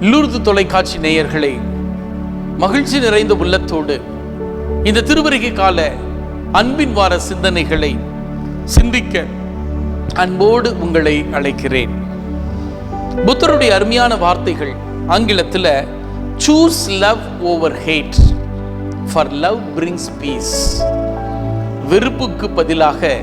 Lourdes தொலைக்காட்சி நேயர்களே மகிழ்ச்சி நிறைந்த உள்ளத்தோடு இந்த திருவருகை கால அன்பின் வார சிந்தனைகளை சிந்திக்க அன்போடு உங்களை அழைக்கிறேன். புத்தருடைய அருமையான வார்த்தைகள் ஆங்கிலத்தில் choose love over hate for love brings peace வெறுப்புக்கு பதிலாக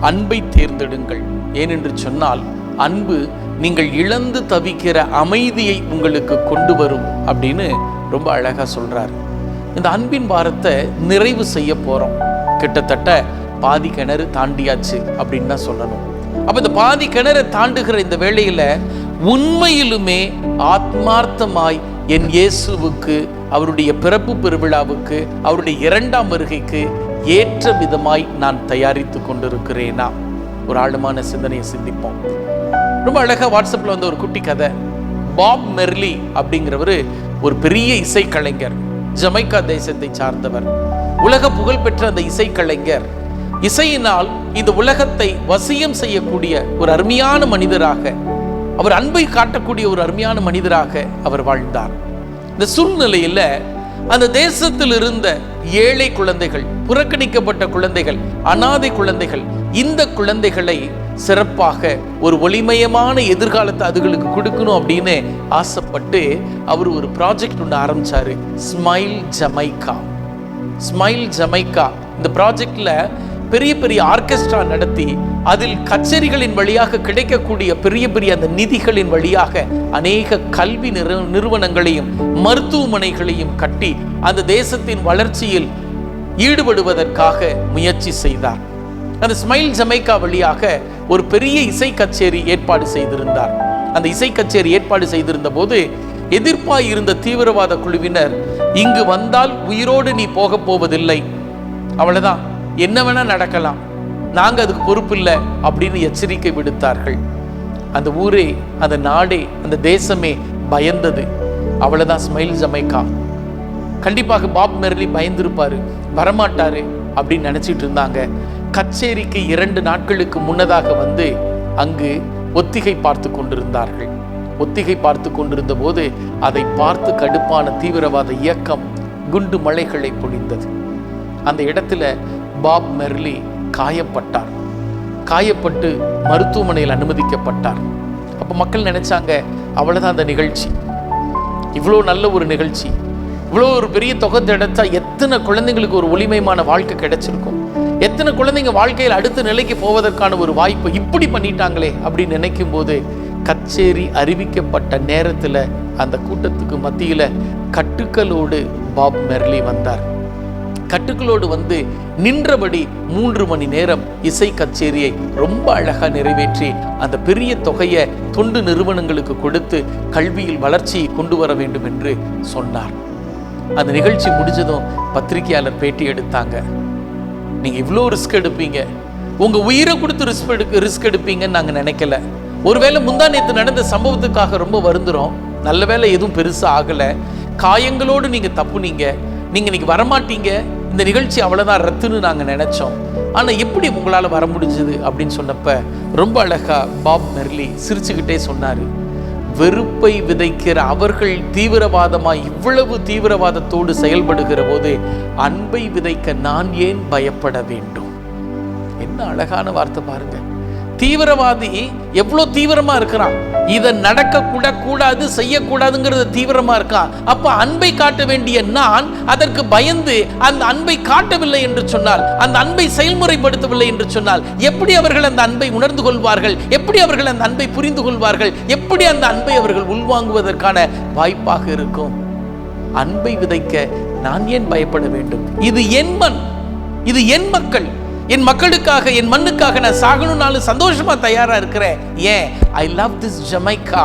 அன்பை தேர்ந்தெடுங்கள். ஏனென்று சொன்னால் அன்பு நீங்கள் இழந்து தவிக்கிற அமைதியை உங்களுக்கு கொண்டு வரும் அப்படின்னு ரொம்ப அழகாக சொல்கிறார் இந்த அன்பின் வாரத்தை நிறைவு செய்ய போகிறோம் கிட்டத்தட்ட பாதி கிணறு தாண்டியாச்சு அப்படின்னு தான் சொல்லணும். அப்போ இந்த பாதி கிணறு தாண்டுகிற இந்த வேளையில் உண்மையிலுமே ஆத்மார்த்தமாய் என் இயேசுவுக்கு அவருடைய பிறப்பு பெருவிழாவுக்கு அவருடைய இரண்டாம் வருகைக்கு ஏற்ற விதமாய் நான் தயாரித்து கொண்டிருக்கிறேனா? ஒரு ஆழமான சிந்தனையை சிந்திப்போம். ரொம்ப அழகா வாட்ஸ்அப்ல வந்து ஒரு குட்டி கதை. பாப் மெர்லி அப்படிங்கிறவர் ஒரு பெரிய இசைக்கலைஞர் ஜமைக்கா தேசத்தை சார்ந்தவர். உலக புகழ்பெற்ற அந்த இசைக்கலைஞர் இசையினால் இந்த உலகத்தை வசியம் செய்யக்கூடிய ஒரு அருமையான மனிதராக அவர் அன்பை காட்டக்கூடிய ஒரு அருமையான மனிதராக அவர் வாழ்ந்தார். இந்த சூழ்நிலையில அந்த தேசத்தில் இருந்த ஏழை குழந்தைகள் புறக்கணிக்கப்பட்ட குழந்தைகள் அனாதை குழந்தைகள் இந்த குழந்தைகளை சிறப்பாக ஒரு ஒளிமயமான எதிர்காலத்தை அதுகளுக்கு கொடுக்கணும் அப்படின்னு ஆசைப்பட்டு அவர் ஒரு ப்ராஜெக்ட் ஒன்று ஆரம்பிச்சாரு. ஸ்மைல் ஜமைக்கா ஸ்மைல் ஜமைக்கா இந்த ப்ராஜெக்ட்ல பெரிய பெரிய ஆர்கெஸ்ட்ரா நடத்தி அதில் கச்சேரிகளின் வழியாக கிடைக்கக்கூடிய பெரிய பெரிய அந்த நிதிகளின் வழியாக அநேக கல்வி நிறு நிறுவனங்களையும் மருத்துவமனைகளையும் கட்டி அந்த தேசத்தின் வளர்ச்சியில் ஈடுபடுவதற்காக முயற்சி செய்தார். அந்த ஸ்மைல் ஜமைக்கா வழியாக ஒரு பெரிய இசை கச்சேரி ஏற்பாடு செய்திருந்தார். அந்த இசை கச்சேரி ஏற்பாடு செய்திருந்த போது எதிர்ப்பாய் இருந்த தீவிரவாத குழுவினர் இங்கு வந்தால் உயிரோடு நீ போக போவதில்லை. அவ்வளவுதான். என்ன வேணா நடக்கலாம். நாங்க அதுக்கு பொறுப்பு இல்லை அப்படின்னு எச்சரிக்கை விடுத்தார்கள். அந்த ஊரே அந்த நாடே அந்த தேசமே பயந்தது. அவ்வளவுதான் ஸ்மைல் ஜமைக்கா. கண்டிப்பாக பாப் மெர்லி பயந்திருப்பாரு வரமாட்டாரு அப்படின்னு நினைச்சிட்டு இருந்தாங்க. கச்சேரிக்கு இரண்டு நாட்களுக்கு முன்னதாக வந்து அங்கு ஒத்திகை பார்த்து கொண்டிருந்தார்கள். ஒத்திகை பார்த்து கொண்டிருந்த போது அதை பார்த்து கடுப்பான தீவிரவாத இயக்கம் குண்டு மலைகளை பொழிந்தது. அந்த இடத்துல பாப் மெர்லி காயப்பட்டார். காயப்பட்டு மருத்துவமனையில் அனுமதிக்கப்பட்டார். அப்போ மக்கள் நினைச்சாங்க அவ்வளவுதான் அந்த நிகழ்ச்சி. இவ்வளோ நல்ல ஒரு நிகழ்ச்சி. இவ்வளோ ஒரு பெரிய தொகை கிடைச்சா எத்தனை குழந்தைங்களுக்கு ஒரு ஒளிமயமான வாழ்க்கை கிடைச்சிருக்கும். எத்தனை குழந்தைங்க வாழ்க்கையில் அடுத்த நிலைக்கு போவதற்கான ஒரு வாய்ப்பு இப்படி பண்ணிட்டாங்களே அப்படின்னு நினைக்கும் போது கச்சேரி அறிவிக்கப்பட்ட நேரத்தில் அந்த கூட்டத்துக்கு மத்தியில் கட்டுக்களோடு பாப் மெர்லி வந்தார். கட்டுக்களோடு வந்து நின்றபடி மூன்று மணி நேரம் இசை கச்சேரியை ரொம்ப அழகா நிறைவேற்றி அந்த பெரிய தொகையை தொண்டு நிறுவனங்களுக்கு கொடுத்து கல்வியில் வளர்ச்சியை கொண்டு வர வேண்டும் என்று சொன்னார். அந்த நிகழ்ச்சி முடிஞ்சதும் பத்திரிகையாளர் பேட்டி எடுத்தாங்க. நீங்கள் இவ்வளோ ரிஸ்க் எடுப்பீங்க. உங்கள் உயிரை கொடுத்து ரிஸ்க் எடுக்க ரிஸ்க் எடுப்பீங்கன்னு நாங்கள் நினைக்கல. ஒருவேளை முந்தா நேற்று நடந்த சம்பவத்துக்காக ரொம்ப வருந்துறோம். நல்ல வேலை எதுவும் பெருசாக ஆகலை. காயங்களோடு நீங்கள் தப்புனீங்க. நீங்கள் இன்றைக்கி வரமாட்டீங்க. இந்த நிகழ்ச்சி அவ்வளோதான் ரத்துன்னு நாங்கள் நினச்சோம். ஆனால் எப்படி உங்களால் வர முடிஞ்சது அப்படின்னு சொன்னப்ப ரொம்ப அழகாக பாப் மெர்லி சிரிச்சுக்கிட்டே சொன்னார். வெறுப்பை விதைக்கிற அவர்கள் தீவிரவாதமாக இவ்வளவு தீவிரவாதத்தோடு செயல்படுகிற போது அன்பை விதைக்க நான் ஏன் பயப்பட வேண்டும்? என்ன அழகான வார்த்தை பாருங்கள் தீவிரவாதி எவ்வளோ தீவிரமா இருக்கிறான்? இதை நடக்க கூட கூடாது செய்யக்கூடாதுங்கிறது தீவிரமா இருக்கான். அப்ப அன்பை காட்ட வேண்டிய நான் அதற்கு பயந்து அந்த அன்பை காட்டவில்லை என்று சொன்னால் அந்த அன்பை செயல்முறைப்படுத்தவில்லை என்று சொன்னால் எப்படி அவர்கள் அந்த அன்பை உணர்ந்து கொள்வார்கள்? எப்படி அவர்கள் அந்த அன்பை புரிந்து கொள்வார்கள்? எப்படி அந்த அன்பை அவர்கள் உள்வாங்குவதற்கான வாய்ப்பாக இருக்கும்? அன்பை விதைக்க நான் ஏன் பயப்பட வேண்டும்? இது என் மண். இது என் மக்கள். என் மக்களுக்காக என் மண்ணுக்காக நான் சாகணும்னாலும் சந்தோஷமா தயாரா இருக்கிறேன். ஏன்? ஐ லவ் திஸ் ஜமைக்கா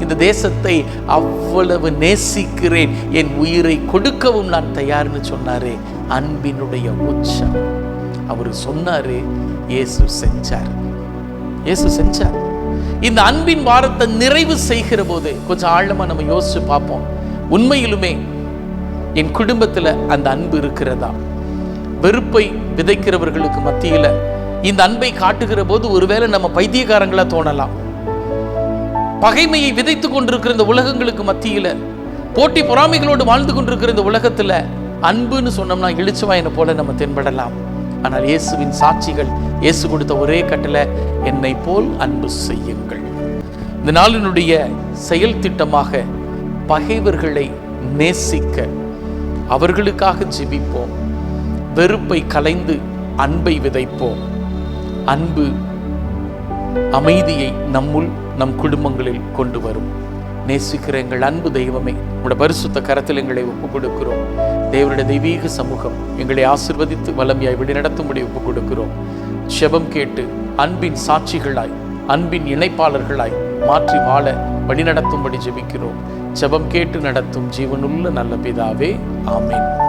இந்த தேசத்தை அவ்வளவு நேசிக்கிறேன். என் உயிரை கொடுக்கவும் நான் தயார்னு சொன்னாரு. அன்பினுடைய உச்சம். அவர் சொன்னாரு இயேசு செஞ்சார். இயேசு செஞ்சார். இந்த அன்பின் வாரத்தை நிறைவு செய்கிற போது கொஞ்சம் ஆழமா நம்ம யோசிச்சு பார்ப்போம். உண்மையிலுமே என் குடும்பத்துல அந்த அன்பு இருக்கிறதா? வெறுப்பை விதைக்கிறவர்களுக்கு மத்தியில் இந்த அன்பை காட்டுகிற போது ஒருவேளை நம்ம பைத்தியக்காரங்களா தோணலாம். பகைமையை விதைத்து கொண்டிருக்கிற இந்த உலகங்களுக்கு மத்தியில் போட்டி பொறாமைகளோடு வாழ்ந்து கொண்டிருக்கிற இந்த உலகத்துல அன்புன்னு சொன்னோம்னா இழிச்சுவாயனை போல நம்ம தென்படலாம். ஆனால் இயேசுவின் சாட்சிகள் இயேசு கொடுத்த ஒரே கட்டளை என்னை போல் அன்பு செய்யுங்கள். இந்த நாளினுடைய செயல் திட்டமாக பகைவர்களை நேசிக்க அவர்களுக்காக ஜெபிப்போம். வெறுப்பை கலைந்து அன்பை விதைப்போம். அன்பு அமைதியை நம்முள் நம் குடும்பங்களில் கொண்டு வரும். நேசிக்கிற எங்கள் அன்பு தெய்வமே உங்களோட பரிசுத்த கரத்தில் எங்களை ஒப்புக் கொடுக்கிறோம் தேவருடைய தெய்வீக சமூகம் எங்களை ஆசிர்வதித்து வலமையாய் வழிநடத்தும்படி ஒப்புக் கொடுக்கிறோம் செபம் கேட்டு அன்பின் சாட்சிகளாய் அன்பின் இணைப்பாளர்களாய் மாற்றி வாழ வழிநடத்தும்படி ஜெபிக்கிறோம். செபம் கேட்டு நடத்தும் ஜீவனுள்ள நல்ல பிதாவே ஆமேன்.